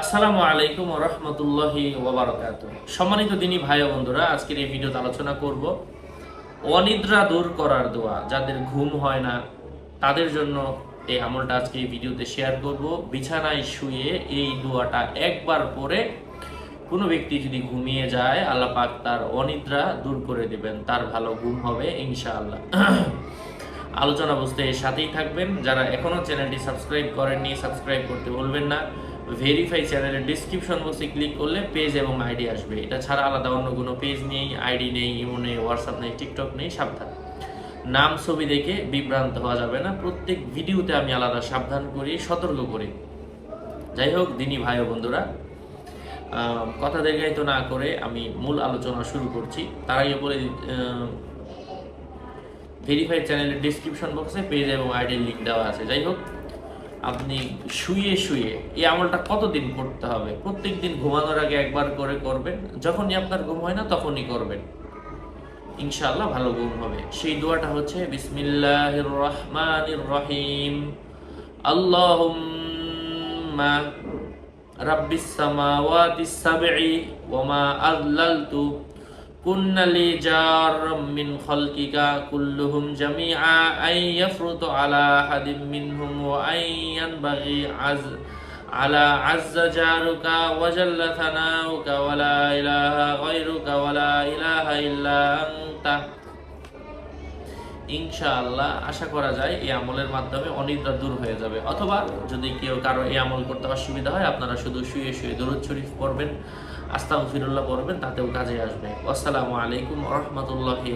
আসসালামু আলাইকুম রহমতুল্লাহি ওবরাকাত সম্মানিত দিনী ভাই বন্ধুরা, আজকের এই ভিডিওতে আলোচনা করব অনিদ্রা দূর করার দোয়া, যাদের ঘুম হয় না, তাদের জন্য এই আমলটা আজকে এই ভিডিওতে শেয়ার করব। বিছানায় শুয়ে এই দোয়াটা একবার পরে কোনো ব্যক্তি যদি ঘুমিয়ে যায়, আল্লাহ পাক তার অনিদ্রা দূর করে দেবেন, তার ভালো ঘুম হবে ইনশাআল্লাহ। আলোচনা বুঝতে সাথেই থাকবেন। যারা এখনও চ্যানেলটি সাবস্ক্রাইব করেননি, সাবস্ক্রাইব করতে ভুলবেন না। ভেরিফাই চ্যানেলের ডিসক্রিপশন বক্সে ক্লিক করলে পেজ এবং আইডি আসবে। এটা ছাড়া আলাদা অন্য কোনো পেজ নেই আইডি নেই ইমো নেই হোয়াটসঅ্যাপ নেই টিকটক নেই, সাবধান। নাম, ছবি দেখে বিভ্রান্ত হওয়া যাবে না। প্রত্যেক ভিডিওতে আমি আলাদা সাবধান করি, সতর্ক করি। যাই হোক, দিনী ভাই ও বন্ধুরা কথা দীর্ঘায়িত না করে আমি মূল আলোচনা শুরু করছি। তার আগে বলে ভেরিফাইড চ্যানেলের ডিসক্রিপশন বক্সে পেজ এবং আইডির লিঙ্ক দেওয়া আছে। যাই হোক আপনি শুয়ে শুয়ে এই আমলটা কতদিন করতে হবে? প্রত্যেক দিন ঘুমানোর আগে একবার করে করবেন। যখনই আপনার ঘুম হয় না, তখনই করবেন। ইনশাআল্লাহ ভালো ঘুম হবে। সেই দোয়াটা হচ্ছে বিসমিল্লাহির রহমান রহিম আল্লাহুম্মা রাব্বিস সামাওয়াতিস সাবঈ ওয়া আযলালতু কুন্নালি জারম মিন খলকিকা কুল্লুহুম জামিআ আই ইয়াফরুতু আলা হাদিম মিনহুম ওয়া আই ইয়ানবাগি আজ আলা আজ্জা জারুকা ওয়া জাল্লা থানাউকা ওয়া লা ইলাহা গায়রুকা ওয়া লা ইলাহা ইল্লা আনতা। ইনশাআল্লাহ আশা করা যায় এই আমলের মাধ্যমে অনিদ্রা দূর হয়ে যাবে। অথবা যদি কেউ কারও এই আমল করতে অসুবিধা হয়, আপনারা শুধু শুয়ে শুয়ে দরুদ শরীফ পড়বেন, আস্তাগফিরুল্লাহ পড়বেন, তাতেও কাজে আসবে। আসসালামু আলাইকুম রহমতুল্লাহি